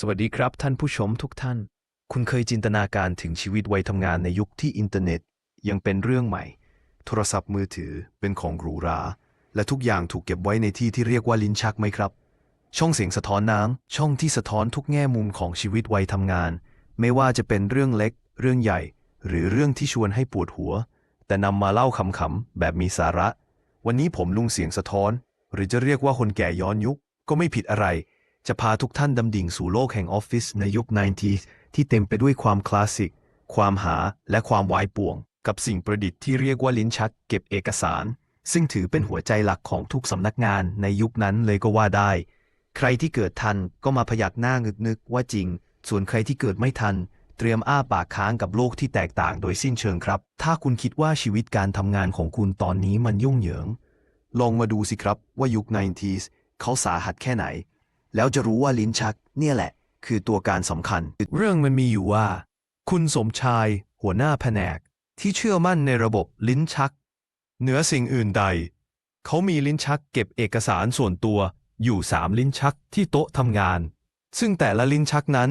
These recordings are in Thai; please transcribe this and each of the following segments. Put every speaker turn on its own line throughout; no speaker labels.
สวัสดีครับท่านผู้ชมทุกท่าน คุณเคยจินตนาการถึงชีวิตวัยทำงานในยุคที่อินเทอร์เน็ต ยังเป็นเรื่องใหม่ โทรศัพท์มือถือเป็นของหรูหรา และทุกอย่างถูกเก็บไว้ในที่ที่เรียกว่าลิ้นชักไหมครับ ช่องเสียงสะท้อนน้ำช่องที่สะท้อนทุกแง่มุมของชีวิตวัยทำงาน ไม่ว่าจะเป็นเรื่องเล็ก เรื่องใหญ่ หรือเรื่องที่ชวนให้ปวดหัว แต่นำมาเล่าขำๆแบบมีสาระ วันนี้ผมลุงเสียงสะท้อน หรือจะเรียกว่าคนแก่ย้อนยุคก็ไม่ผิดอะไร จะพาทุกท่านดำดิ่งสู่โลกแห่งออฟฟิศในยุค 90s ที่เต็มไปด้วยความคลาสสิก ความหาและความวายป่วง กับสิ่งประดิษฐ์ที่เรียกว่าลิ้นชักเก็บเอกสาร ซึ่งถือเป็นหัวใจหลักของทุกสำนักงานในยุคนั้นเลยก็ว่าได้ ใครที่เกิดทันก็มาพยักหน้างึกนึกว่าจริง ส่วนใครที่เกิดไม่ทัน เตรียมอ้าปากค้างกับโลกที่แตกต่างโดยสิ้นเชิงครับ ถ้าคุณคิดว่าชีวิตการทำงานของคุณตอนนี้มันยุ่งเหยิง ลองมาดูสิครับว่ายุค 90s เขาสาหัสแค่ไหน แล้วจะรู้ว่าลิ้นชัก เนี่ยแหละ คือตัวการสำคัญ เรื่องมันมีอยู่ว่า คุณสมชาย หัวหน้าแผนก ที่เชื่อมั่นในระบบลิ้นชัก เหนือสิ่งอื่นใด เขามีลิ้นชักเก็บเอกสารส่วนตัวอยู่สามลิ้นชักที่โต๊ะทำงาน ซึ่งแต่ละลิ้นชักนั้น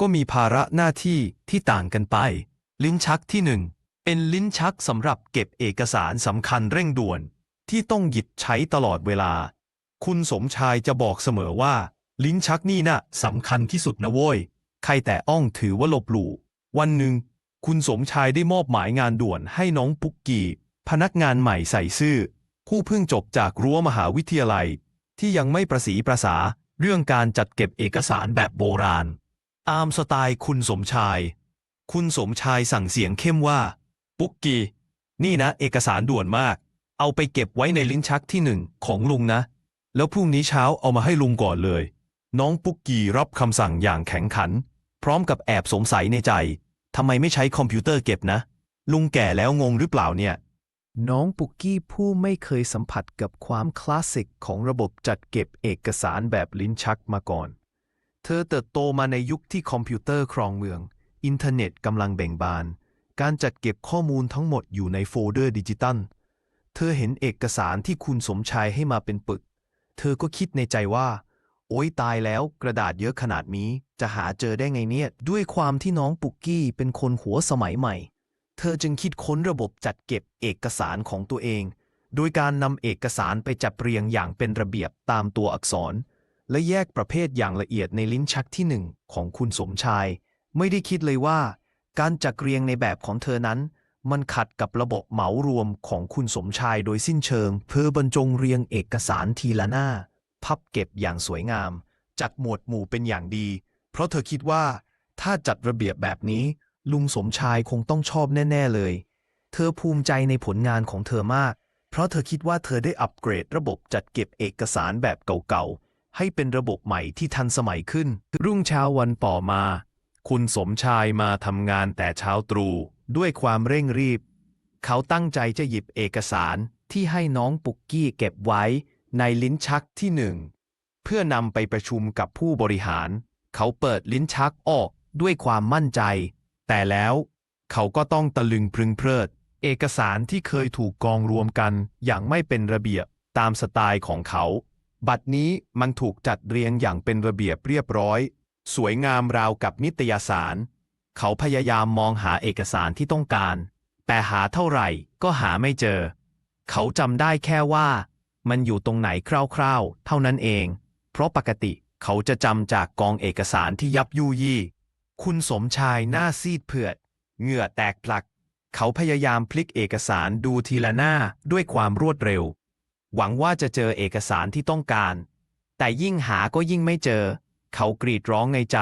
ก็มีภาระหน้าที่ที่ต่างกันไป ลิ้นชักที่หนึ่งเป็นลิ้นชักสำหรับเก็บเอกสารสำคัญเร่งด่วน ที่ต้องหยิบใช้ตลอดเวลา คุณสมชายจะบอกเสมอว่า ลิ้นชักนี่น่ะสำคัญที่สุดนะโว้ย ใครแต่อ้องถือว่าลบหลู่ วันหนึ่ง คุณสมชายได้มอบหมายงานด่วนให้น้องปุกกี้ พนักงานใหม่ใส่ซื่อ ผู้เพิ่งจบจากรั้วมหาวิทยาลัย ที่ยังไม่ประสีประสา เรื่องการจัดเก็บเอกสารแบบโบราณตามสไตล์คุณสมชาย คุณสมชายสั่งเสียงเข้มว่า ปุกกี้ นี่นะ เอกสารด่วนมาก เอาไปเก็บไว้ในลิ้นชักที่หนึ่งของลุงนะ แล้วพรุ่งนี้เช้าเอามาให้ลุงก่อนเลย น้องปุกกี้รับคำสั่งอย่างแข็งขัน พร้อมกับแอบสงสัยในใจทำไมไม่ใช้คอมพิวเตอร์เก็บนะ ลุงแก่แล้วงงหรือเปล่าเนี่ย น้องปุกกี้ผู้ไม่เคยสัมผัสกับความคลาสสิกของระบบจัดเก็บเอกสารแบบลิ้นชักมาก่อน เธอเติบโตมาในยุคที่คอมพิวเตอร์ครองเมือง อินเทอร์เน็ตกำลังเบ่งบาน การจัดเก็บข้อมูลทั้งหมดอยู่ในโฟลเดอร์ดิจิตัล เธอเห็นเอกสารที่คุณสมชายให้มาเป็นปึก เธอก็คิดในใจว่า โอ๊ยตายแล้วกระดาษเยอะขนาดนี้ จะหาเจอได้ไงเนี่ย ด้วยความที่น้องปุกกี้เป็นคนหัวสมัยใหม่ เธอจึงคิดค้นระบบจัดเก็บเอกสารของตัวเอง โดยการนำเอกสารไปจัดเรียงอย่างเป็นระเบียบตามตัวอักษร และแยกประเภทอย่างละเอียดในลิ้นชักที่หนึ่งของคุณสมชาย ไม่ได้คิดเลยว่า การจัดเรียงในแบบของเธอนั้น มันขัดกับระบบเหมารวมของคุณสมชายโดยสิ้นเชิงเพื่อบรรจงเรียงเอกสารทีละหน้า พับเก็บอย่างสวยงาม จัดหมวดหมู่เป็นอย่างดี เพราะเธอคิดว่า ถ้าจัดระเบียบแบบนี้ ลุงสมชายคงต้องชอบแน่ ๆเลย เธอภูมิใจในผลงานของเธอมาก เพราะเธอคิดว่าเธอได้อัปเกรดระบบจัดเก็บเอกสารแบบเก่าๆ ให้เป็นระบบใหม่ที่ทันสมัยขึ้น รุ่งเช้าวันต่อมา คุณสมชายมาทำงานแต่เช้าตรู่ด้วยความเร่งรีบ เขาตั้งใจจะหยิบเอกสารที่ให้น้องปุกกี้เก็บไว้ ในลิ้นชักที่หนึ่งเพื่อนำไปประชุมกับผู้บริหาร เขาเปิดลิ้นชักออกด้วยความมั่นใจ แต่แล้วเขาก็ต้องตะลึงพรึงเพลิด เอกสารที่เคยถูกกองรวมกันอย่างไม่เป็นระเบียบตามสไตล์ของเขา บัดนี้มันถูกจัดเรียงอย่างเป็นระเบียบเรียบร้อย สวยงามราวกับนิตยสาร เขาพยายามมองหาเอกสารที่ต้องการ แต่หาเท่าไหร่ก็หาไม่เจอ เขาจำได้แค่ว่า มันอยู่ตรงไหนคร่าวๆ เท่านั้นเอง เพราะปกติเขาจะจำจากกองเอกสารที่ยับยุยี่ คุณสมชายหน้าซีดเผือด เหงื่อแตกพลัก เขาพยายามพลิกเอกสารดูทีละหน้าด้วยความรวดเร็ว หวังว่าจะเจอเอกสารที่ต้องการ แต่ยิ่งหาก็ยิ่งไม่เจอ เขากรีดร้องในใจ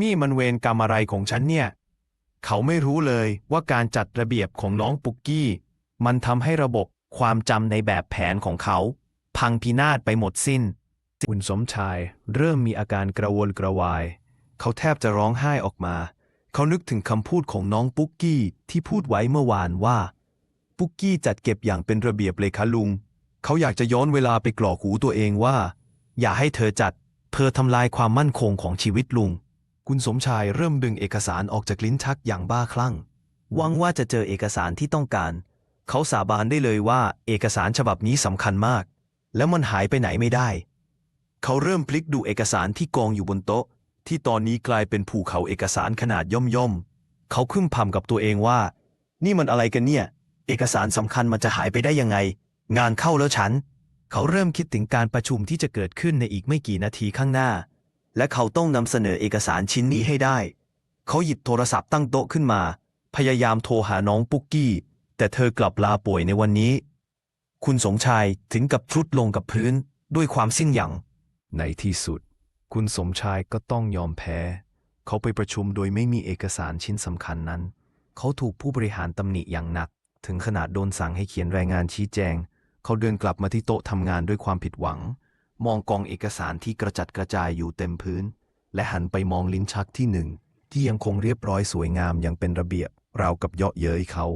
นี่มันเวรกรรมอะไรของฉันเนี่ย เขาไม่รู้เลยว่าการจัดระเบียบของน้องปุกกี้ มันทำให้ระบบ ความจำในแบบแผนของเขา พังพินาศไปหมดสิ้น คุณสมชายเริ่มมีอาการกระวนกระวาย เขาแทบจะร้องไห้ออกมา เขานึกถึงคำพูดของน้องปุ๊กกี้ที่พูดไว้เมื่อวานว่า ปุ๊กกี้จัดเก็บอย่างเป็นระเบียบเลยคะลุง เขาอยากจะย้อนเวลาไปกรอกหูตัวเองว่า อย่าให้เธอจัด เธอทำลายความมั่นคงของชีวิตลุง คุณสมชายเริ่มดึงเอกสารออกจากลิ้นชักอย่างบ้าคลั่งหวังว่าจะเจอเอกสารที่ต้องการ เขาสาบานได้เลยว่าเอกสารฉบับนี้สำคัญมาก แล้วมันหายไปไหนไม่ได้ เขาเริ่มพลิกดูเอกสารที่กองอยู่บนโต๊ะ ที่ตอนนี้กลายเป็นภูเขาเอกสารขนาดย่อมย่อมๆเขาขึ้นพำกับตัวเองว่า นี่มันอะไรกันเนี่ย เอกสารสำคัญมันจะหายไปได้ยังไง งานเข้าแล้วฉัน เขาเริ่มคิดถึงการประชุมที่จะเกิดขึ้นในอีกไม่กี่นาทีข้างหน้า และเขาต้องนำเสนอเอกสารชิ้นนี้ให้ได้ เขาหยิบโทรศัพท์ตั้งโต๊ะขึ้นมา พยายามโทรหาน้องปุ๊กกี้ แต่เธอกลับลาป่วยในวันนี้ คุณสมชายถึงกับทรุดลงกับพื้นด้วยความสิ้นหยัง ในที่สุด คุณสมชายก็ต้องยอมแพ้ เขาไปประชุมโดยไม่มีเอกสารชิ้นสำคัญนั้น เขาถูกผู้บริหารตำหนิอย่างหนัก ถึงขนาดโดนสั่งให้เขียนรายงานชี้แจง เขาเดินกลับมาที่โต๊ะทำงานด้วยความผิดหวัง มองกองเอกสารที่กระจัดกระจายอยู่เต็มพื้น และหันไปมองลิ้นชักที่หนึ่งที่ยังคงเรียบร้อยสวยงามอย่างเป็นระเบียบราวกับเยาะเย้ยเขา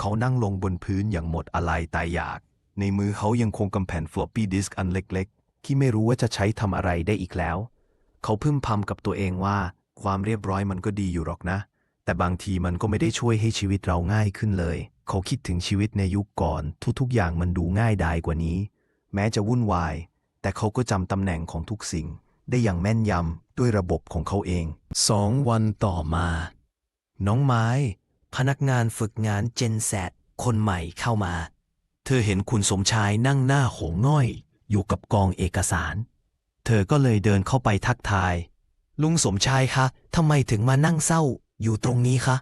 เขานั่งลงบนพื้นอย่างหมดอะไรตายอยาก ในมือเขายังคงกำแผ่น floppy disk อันเล็กๆ ที่ไม่รู้ว่าจะใช้ทำอะไรได้อีกแล้ว เขาพึมพำกับตัวเองว่า ความเรียบร้อยมันก็ดีอยู่หรอกนะ แต่บางทีมันก็ไม่ได้ช่วยให้ชีวิตเราง่ายขึ้นเลย เขาคิดถึงชีวิตในยุคก่อน ทุกๆ อย่างมันดูง่ายดายกว่านี้ แม้จะวุ่นวาย แต่เขาก็จำตำแหน่งของทุกสิ่ง ได้อย่างแม่นยำด้วยระบบของเขาเองสองวันต่อมา น้องไม้ พนักงานฝึกงานเจนแซดคนใหม่เข้ามา เธอเห็นคุณสมชายนั่งหน้าโหงง่อย อยู่กับกองเอกสาร เธอก็เลยเดินเข้าไปทักทาย ลุงสมชายคะทำไมถึงมานั่งเศร้าอยู่ตรงนี้คะ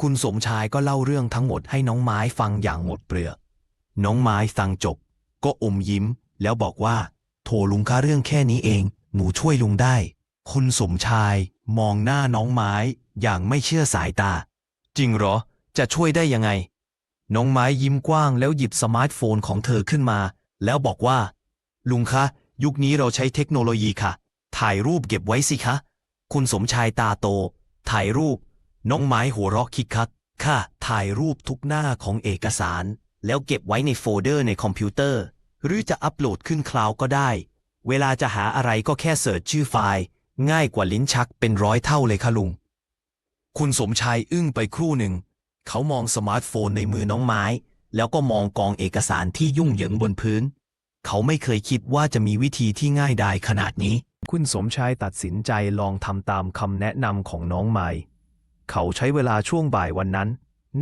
คุณสมชายก็เล่าเรื่องทั้งหมดให้น้องไม้ฟังอย่างหมดเปลือก น้องไม้ฟังจบ ก็อมยิ้ม แล้วบอกว่า โทรลุงคะเรื่องแค่นี้เอง หนูช่วยลุงได้ คุณสมชายมองหน้าน้องไม้อย่างไม่เชื่อสายตา จริงเหรอ จะช่วยได้ยังไง น้องไม้ยิ้มกว้างแล้วหยิบสมาร์ทโฟนของเธอขึ้นมา แล้วบอกว่า ลุงคะ ยุคนี้เราใช้เทคโนโลยีค่ะ ถ่ายรูปเก็บไว้สิคะ คุณสมชายตาโต ถ่ายรูป น้องไม้หัวเราะคิกคักค่ะ ถ่ายรูปทุกหน้าของเอกสาร แล้วเก็บไว้ในโฟลเดอร์ในคอมพิวเตอร์ หรือจะอัปโหลดขึ้นคลาวก็ได้ เวลาจะหาอะไรก็แค่เสิร์ชชื่อไฟล์ ง่ายกว่าลิ้นชักเป็นร้อยเท่าเลยค่ะลุง คุณสมชายอึ้งไปครู่หนึ่ง เขามองสมาร์ทโฟนในมือน้องไม้ แล้วก็มองกองเอกสารที่ยุ่งเหยิงบนพื้น เขาไม่เคยคิดว่าจะมีวิธีที่ง่ายดายขนาดนี้ คุณสมชายตัดสินใจลองทำตามคำแนะนำของน้องไม้ เขาใช้เวลาช่วงบ่ายวันนั้น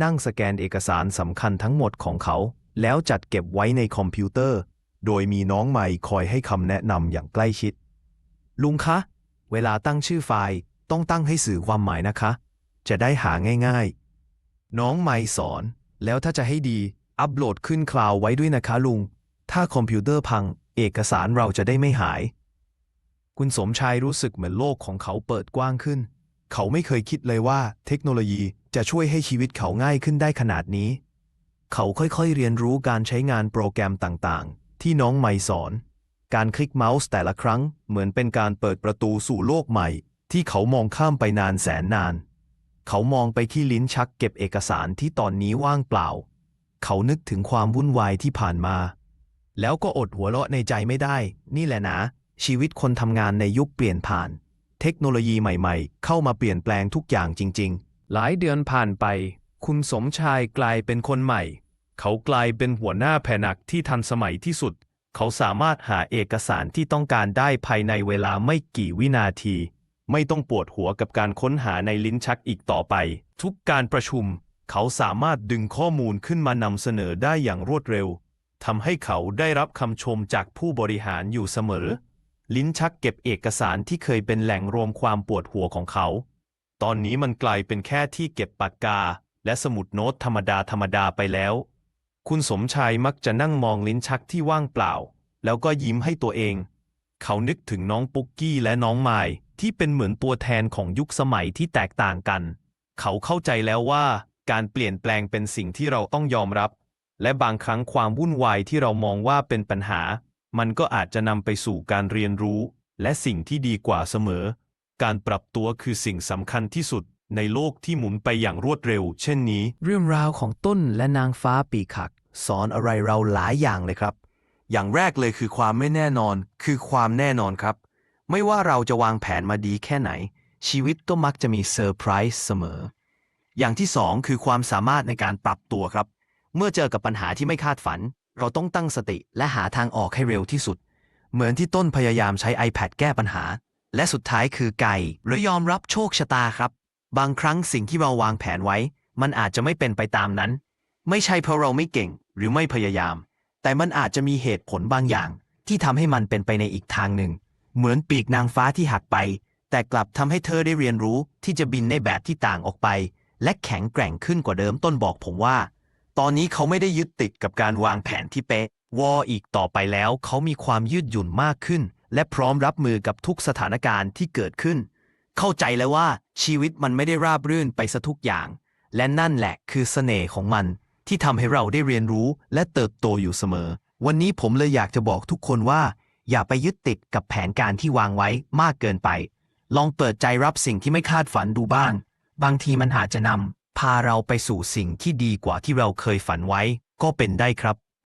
นั่งสแกนเอกสารสำคัญทั้งหมดของเขา แล้วจัดเก็บไว้ในคอมพิวเตอร์ โดยมีน้องใหม่คอยให้คำแนะนำอย่างใกล้ชิด ลุงคะ เวลาตั้งชื่อไฟล์ต้องตั้งให้สื่อความหมายนะคะ จะได้หาง่ายๆ น้องใหม่สอน แล้วถ้าจะให้ดี อัปโหลดขึ้นคลาวไว้ด้วยนะคะลุง ถ้าคอมพิวเตอร์พัง เอกสารเราจะได้ไม่หาย คุณสมชายรู้สึกเหมือนโลกของเขาเปิดกว้างขึ้น เขาไม่เคยคิดเลยว่า เทคโนโลยีจะช่วยให้ชีวิตเขาง่ายขึ้นได้ขนาดนี้ เขาค่อยๆเรียนรู้การใช้งานโปรแกรมต่างๆ ที่น้องไม่สอน การคลิกเมาส์แต่ละครั้งเหมือนเป็นการเปิดประตูสู่โลกใหม่ ที่เขามองข้ามไปนานแสนนาน เขามองไปที่ลิ้นชักเก็บเอกสารที่ตอนนี้ว่างเปล่า เขานึกถึงความวุ่นวายที่ผ่านมา แล้วก็อดหัวเราะในใจไม่ได้ นี่แหละนะ ชีวิตคนทำงานในยุคเปลี่ยนผ่าน เทคโนโลยีใหม่ๆ เข้ามาเปลี่ยนแปลงทุกอย่างจริง ๆ หลายเดือนผ่านไป คุณสมชายกลายเป็นคนใหม่ เขากลายเป็นหัวหน้าแผนกที่ทันสมัยที่สุด เขาสามารถหาเอกสารที่ต้องการได้ภายในเวลาไม่กี่วินาที ไม่ต้องปวดหัวกับการค้นหาในลิ้นชักอีกต่อไป ทุกการประชุม เขาสามารถดึงข้อมูลขึ้นมานำเสนอได้อย่างรวดเร็วทำให้เขาได้รับคำชมจากผู้บริหารอยู่เสมอ ลิ้นชักเก็บเอกสารที่เคยเป็นแหล่งรวมความปวดหัวของเขา ตอนนี้มันกลายเป็นแค่ที่เก็บปากกา และสมุดโน้ตธรรมดาธรรมดาไปแล้ว คุณสมชายมักจะนั่งมองลิ้นชักที่ว่างเปล่า แล้วก็ยิ้มให้ตัวเอง เขานึกถึงน้องปุ๊กกี้และน้องไมายที่เป็นเหมือนตัวแทนของยุคสมัยที่แตกต่างกัน เขาเข้าใจแล้วว่า การเปลี่ยนแปลงเป็นสิ่งที่เราต้องยอมรับ และบางครั้งความวุ่นวายที่เรามองว่าเป็นปัญหา มันก็อาจจะนำไปสู่การเรียนรู้ และสิ่งที่ดีกว่าเสมอ การปรับตัวคือสิ่งสำคัญที่สุดในโลกที่หมุนไปอย่างรวดเร็ว เช่นนี้ เรื่องราวของต้นและนางฟ้าปีขัก สอนอะไรเราหลายอย่างเลยครับ อย่างแรกเลยคือความไม่แน่นอน คือความแน่นอนครับ ไม่ว่าเราจะวางแผนมาดีแค่ไหน ชีวิตก็มักจะมีเซอร์ไพรส์เสมอ อย่างที่สองคือความสามารถในการปรับตัวครับ เมื่อเจอกับปัญหาที่ไม่คาดฝัน เราต้องตั้งสติและหาทางออกให้เร็วที่สุด เหมือนที่ต้นพยายามใช้ iPad แก้ปัญหา
และสุดท้ายคือไก่หรือยอมรับโชคชะตาครับ บางครั้งสิ่งที่เราวางแผนไว้ มันอาจจะไม่เป็นไปตามนั้น ไม่ใช่เพราะเราไม่เก่งหรือไม่พยายาม แต่มันอาจจะมีเหตุผลบางอย่าง ที่ทำให้มันเป็นไปในอีกทางหนึ่ง เหมือนปีกนางฟ้าที่หักไป แต่กลับทำให้เธอได้เรียนรู้ที่จะบินในแบบที่ต่างออกไป และแข็งแกร่งขึ้นกว่าเดิมต้นบอกผมว่า ตอนนี้เขาไม่ได้ยึดติดกับการวางแผนที่เป๊ะวออีกต่อไปแล้ว เขามีความยืดหยุ่นมากขึ้น และพร้อมรับมือกับทุกสถานการณ์ที่เกิดขึ้น เข้าใจแล้วว่าชีวิตมันไม่ได้ราบรื่นไปซะทุกอย่าง และนั่นแหละคือเสน่ห์ของมัน ที่ทำให้เราได้เรียนรู้และเติบโตอยู่เสมอ วันนี้ผมเลยอยากจะบอกทุกคนว่า อย่าไปยึดติดกับแผนการที่วางไว้มากเกินไป ลองเปิดใจรับสิ่งที่ไม่คาดฝันดูบ้าง บางทีมันอาจจะนำพาเราไปสู่สิ่งที่ดีกว่าที่เราเคยฝันไว้ ก็เป็นได้ครับ